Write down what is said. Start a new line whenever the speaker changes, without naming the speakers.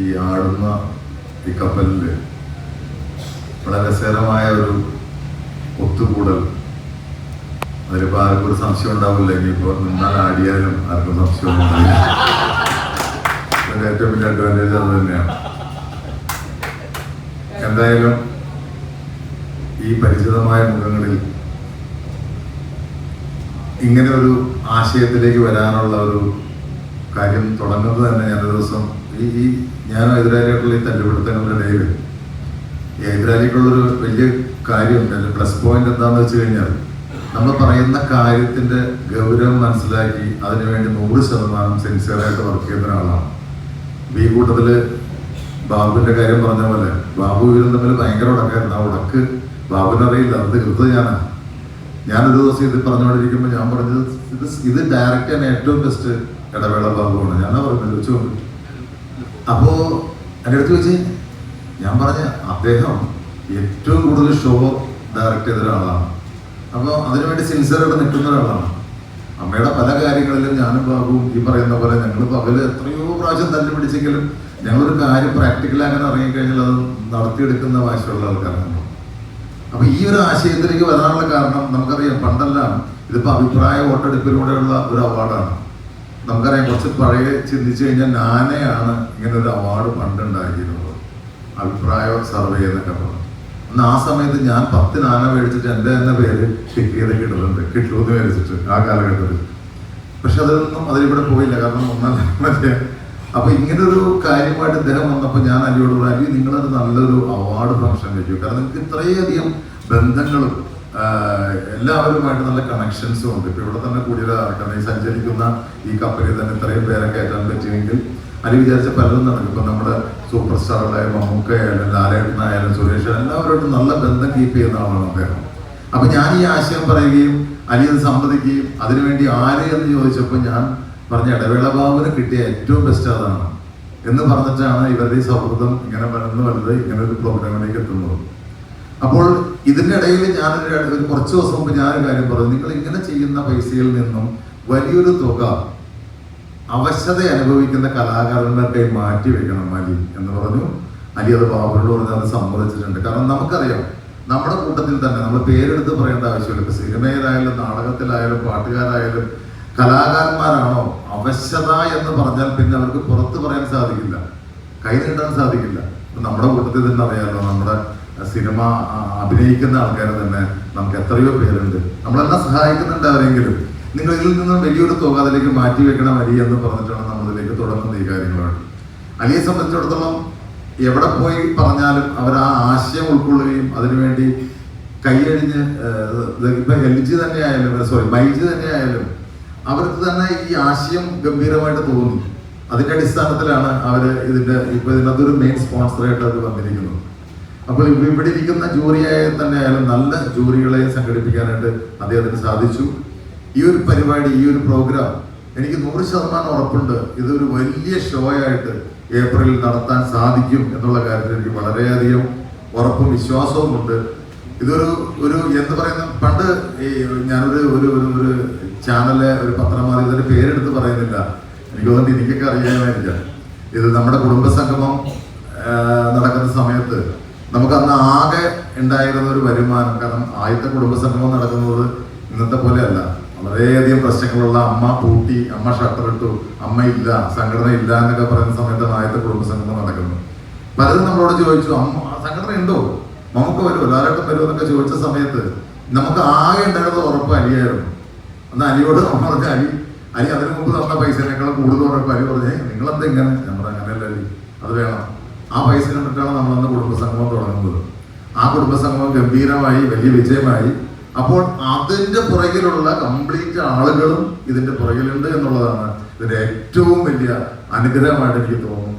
ഈ ആടുന്ന ഈ കപ്പലിൽ വളരെ രസകരമായ ഒരു ഒത്തുകൂടൽ. അതിലിപ്പോൾ ആർക്കും ഒരു സംശയം ഉണ്ടാവില്ല. ഇനിയിപ്പോൾ നിന്നാൽ ആടിയാലും ആർക്കും സംശയം ഉണ്ടാവില്ല. ഏറ്റവും വലിയ അഡ്വാന്റേജ് അത് തന്നെയാണ്. എന്തായാലും ഈ പരിചിതമായ മുഖങ്ങളിൽ ഇങ്ങനെ ഒരു ആശയത്തിലേക്ക് വരാനുള്ള ഒരു കാര്യം തുടങ്ങുന്നത് തന്നെ ഞാൻ ദിവസം ഈ ഈ ഞാൻ എതിരാളിയായിട്ടുള്ള ഈ തല്ലുപിടുത്തങ്ങളുടെ ഇടയിൽ എതിരാളിക്കുള്ളൊരു വലിയ കാര്യം അല്ലെങ്കിൽ പ്ലസ് പോയിന്റ് എന്താണെന്ന് വെച്ച് കഴിഞ്ഞാൽ നമ്മൾ പറയുന്ന കാര്യത്തിന്റെ ഗൗരവം മനസ്സിലാക്കി അതിനുവേണ്ടി നൂറ് ശതമാനം സിൻസിയറായിട്ട് വർക്ക് ചെയ്യുന്ന ഒരാളാണ്. ഈ കൂട്ടത്തിൽ ബാബുവിന്റെ കാര്യം പറഞ്ഞ പോലെ ബാബു ഇവരും തമ്മിൽ ഭയങ്കര ഉടക്കായിരുന്നു. ആ ഉടക്ക് ബാബുവിനറിയില്ല അത് തീർത്തത് ഞാനാണ് ഞാനൊരു ദിവസം ഇത് പറഞ്ഞുകൊണ്ടിരിക്കുമ്പോൾ ഞാൻ പറഞ്ഞത് ഇത് ഇത് ഡയറക്റ്റ് ചെയ്യാൻ ഏറ്റവും ബെസ്റ്റ് ഇടവേള ബാബുവാണ്. ഞാനാ പറഞ്ഞത് വെച്ചുകൊണ്ട് അപ്പോ എന്റെ അടുത്ത് വെച്ച് ഞാൻ പറഞ്ഞ അദ്ദേഹം ഏറ്റവും കൂടുതൽ ഷോ ഡയറക്റ്റ് ചെയ്ത ഒരാളാണ്. അപ്പോൾ അതിനുവേണ്ടി സിൻസിയറായിട്ട് നിൽക്കുന്ന ഒരാളാണ്. അമ്മയുടെ പല കാര്യങ്ങളിലും ഞാനും ബാബുവും ഈ പറയുന്ന പോലെ ഞങ്ങൾ പകൽ എത്രയോ പ്രാവശ്യം തന്നെ പിടിച്ചെങ്കിലും ഞങ്ങളൊരു കാര്യം പ്രാക്ടിക്കലാക്കാൻ ഇറങ്ങിക്കഴിഞ്ഞാൽ അത് നടത്തിയെടുക്കുന്ന വാശിയുള്ള ആൾക്കാരാണ്. അപ്പൊ ഈ ഒരു ആശയത്തിലേക്ക് വരാനുള്ള കാരണം നമുക്കറിയാം പണ്ടെല്ലാം ഇതിപ്പോ അഭിപ്രായ വോട്ടെടുപ്പിലൂടെയുള്ള ഒരു അവാർഡാണ് നമുക്കറിയാം കുറച്ച് പഴയ ചിന്തിച്ചു കഴിഞ്ഞാൽ നാനയാണ് ഇങ്ങനെ ഒരു അവാർഡ് പണ്ടുണ്ടാക്കിയിരുന്നത്. അഭിപ്രായ സർവേ എന്നൊക്കെ പറഞ്ഞു. അന്ന് ആ സമയത്ത് ഞാൻ പത്ത് നാന മേടിച്ചിട്ട് എന്റെ എന്ന പേര് ചെക്ക് ചെയ്ത് കിട്ടുന്നുണ്ട് കിട്ടുമെന്ന് മേടിച്ചിട്ട് ആ കാലഘട്ടത്തിൽ. പക്ഷെ അതൊന്നും അതിലിവിടെ പോയില്ല. കാരണം ഒന്നല്ല മറ്റേ അപ്പൊ ഒരു കാര്യമായിട്ട് ഇദ്ദേഹം വന്നപ്പോൾ ഞാൻ അലിയോട് പറഞ്ഞു നിങ്ങളൊരു നല്ലൊരു അവാർഡ് ഫംഗ്ഷൻ വെച്ചു കാരണം നിങ്ങൾക്ക് ഇത്രയധികം ബന്ധങ്ങളും എല്ലാവരുമായിട്ട് നല്ല കണക്ഷൻസും ഉണ്ട്. ഇപ്പൊ ഇവിടെ തന്നെ കൂടിയ ഈ സഞ്ചരിക്കുന്ന ഈ കപ്പലിൽ തന്നെ ഇത്രയും പേരെ കയറ്റാൻ പറ്റിയെങ്കിൽ അതിൽ വിചാരിച്ച പലതും നടക്കും. ഇപ്പൊ നമ്മുടെ സൂപ്പർ സ്റ്റാറുകളായ മമ്മൂക്ക ആയാലും ലാലേട്ടനായാലും സുരേഷ് എല്ലാവരോടും നല്ല ബന്ധം കീപ്പ് ചെയ്യുന്ന ആളാണ് അദ്ദേഹം. അപ്പൊ ഞാൻ ഈ ആശയം പറയുകയും അലി അത് സമ്മതിക്കുകയും അതിനുവേണ്ടി ആര് എന്ന് ചോദിച്ചപ്പോൾ ഞാൻ പറഞ്ഞ ഇടവേള ബാബുന് കിട്ടിയ ഏറ്റവും ബെസ്റ്റ് അതാണ്. എന്ന് പറഞ്ഞിട്ടാണ് ഇവരുടെ ഈ സൗഹൃദം ഇങ്ങനെ വളർന്ന് വലുത് ഇങ്ങനെ ഒരു പ്രോഗ്രാമിലേക്ക് എത്തുന്നത്. അപ്പോൾ ഇതിന്റെ ഇടയിൽ ഞാൻ ഒരു കുറച്ച് ദിവസം മുമ്പ് ഞാനൊരു കാര്യം പറഞ്ഞു. നിങ്ങൾ ഇങ്ങനെ ചെയ്യുന്ന പൈസയിൽ നിന്നും വലിയൊരു തുക അവശത അനുഭവിക്കുന്ന കലാകാരന്മാരുടെ മാറ്റി വെക്കണം അലി എന്ന് പറഞ്ഞു. അലി അത് ബാബുരോട് പറഞ്ഞ് അത് സമ്മതിച്ചിട്ടുണ്ട്. കാരണം നമുക്കറിയാം നമ്മുടെ കൂട്ടത്തിൽ തന്നെ നമ്മൾ പേരെടുത്ത് പറയേണ്ട ആവശ്യമില്ല. ഇപ്പൊ സിനിമയിലായാലും നാടകത്തിലായാലും പാട്ടുകാരായാലും കലാകാരന്മാരാണോ അവശത എന്ന് പറഞ്ഞാൽ പിന്നെ അവർക്ക് പുറത്ത് പറയാൻ സാധിക്കില്ല. കൈ നീട്ടാൻ സാധിക്കില്ല. നമ്മുടെ കൂട്ടത്തിൽ തന്നെ അറിയാമല്ലോ നമ്മുടെ സിനിമ അഭിനയിക്കുന്ന ആൾക്കാരെ തന്നെ നമുക്ക് എത്രയോ പേരുണ്ട്. നമ്മളെല്ലാം സഹായിക്കുന്നുണ്ട് അവരെങ്കിലും നിങ്ങൾ ഇതിൽ നിന്നും വലിയൊരു തുക അതിലേക്ക് മാറ്റി വെക്കണം വരി എന്ന് പറഞ്ഞിട്ടാണ് നമ്മൾ ഇതിലേക്ക് തുടങ്ങുന്ന ഈ കാര്യങ്ങളാണ്. അലിയെ സംബന്ധിച്ചിടത്തോളം എവിടെ പോയി പറഞ്ഞാലും അവർ ആ ആശയം ഉൾക്കൊള്ളുകയും അതിനുവേണ്ടി കൈയടിഞ്ഞ് എൽ ജി തന്നെ ആയാലും സോറി മൈജി തന്നെ ആയാലും അവർക്ക് തന്നെ ഈ ആശയം ഗംഭീരമായിട്ട് തോന്നി. അതിന്റെ അടിസ്ഥാനത്തിലാണ് അവർ ഇതിന്റെ ഇപ്പൊ ഇതിനകത്തൊരു മെയിൻ സ്പോൺസറായിട്ട് അവർ വന്നിരിക്കുന്നത്. അപ്പോൾ ഇവ- ഇവിടെ ഇരിക്കുന്ന ജൂറിയായ തന്നെ ആയാലും നല്ല ജൂറികളെ സംഘടിപ്പിക്കാനായിട്ട് അദ്ദേഹത്തിന് സാധിച്ചു. ഈ ഒരു പരിപാടി ഈ ഒരു പ്രോഗ്രാം എനിക്ക് നൂറ് ശതമാനം ഉറപ്പുണ്ട്. ഇതൊരു വലിയ ഷോ ആയിട്ട് ഏപ്രിലിൽ നടത്താൻ സാധിക്കും എന്നുള്ള കാര്യത്തിൽ എനിക്ക് വളരെയധികം ഉറപ്പും വിശ്വാസവും ഉണ്ട്. ഇതൊരു ഒരു എന്ത് പറയുന്ന പണ്ട് ഈ ഞാനൊരു ഒരു ഒരു ഒരു ചാനൽ ഒരു പത്രമാധ്യമത്തിന്റെ പേരെടുത്ത് പറയുന്നില്ല. എനിക്ക് തോന്നുന്നു എനിക്കൊക്കെ അറിയാമായിരിക്കാം. ഇത് നമ്മുടെ കുടുംബസംഗമം നടക്കുന്ന സമയത്ത് നമുക്ക് അന്ന് ആകെ ഉണ്ടായിരുന്ന ഒരു വരുമാനം കാരണം ആദ്യത്തെ കുടുംബസംഗമം നടക്കുന്നത് ഇന്നത്തെ പോലെയല്ല വളരെയധികം പ്രശ്നങ്ങളുള്ള അമ്മ പൂട്ടി അമ്മ ഷട്ടറിട്ടു അമ്മ ഇല്ല സംഘടന ഇല്ല എന്നൊക്കെ പറയുന്ന സമയത്താണ് ആദ്യത്തെ കുടുംബസംഗമം നടക്കുന്നത്. പലരും നമ്മളോട് ചോദിച്ചു അമ്മ സംഘടന ഉണ്ടോ? നമുക്ക് വരുമോ? ലാലേട്ടൻ വരുമോ? എന്നൊക്കെ ചോദിച്ച സമയത്ത് നമുക്ക് ആകെ ഉണ്ടായിരുന്നത് ഉറപ്പ് അലിയായിരുന്നു അന്ന് അലിയോട് നമ്മൾ പറഞ്ഞ അലി അലി അതിനു മുമ്പ് തന്ന പൈസനേക്കാളും കൂടുതൽ ഉറപ്പ്. അലി പറഞ്ഞേ നിങ്ങളെന്താ ഇങ്ങനെ? ഞാൻ പറഞ്ഞു അങ്ങനെയല്ല അലി അത് വേണം. ആ പൈസ കണ്ടിട്ടാണ് നമ്മൾ കുടുംബസംഗമം തുടങ്ങുന്നത്. ആ കുടുംബസംഗമം ഗംഭീരമായി വലിയ വിജയമായി. അപ്പോൾ അതിന്റെ പുറകിലുള്ള കംപ്ലീറ്റ് ആളുകളും ഇതിന്റെ പുറകിലുണ്ട് എന്നുള്ളതാണ് ഇതിന്റെ ഏറ്റവും വലിയ അനുഗ്രഹമായിട്ട് എനിക്ക് തോന്നുന്നത്.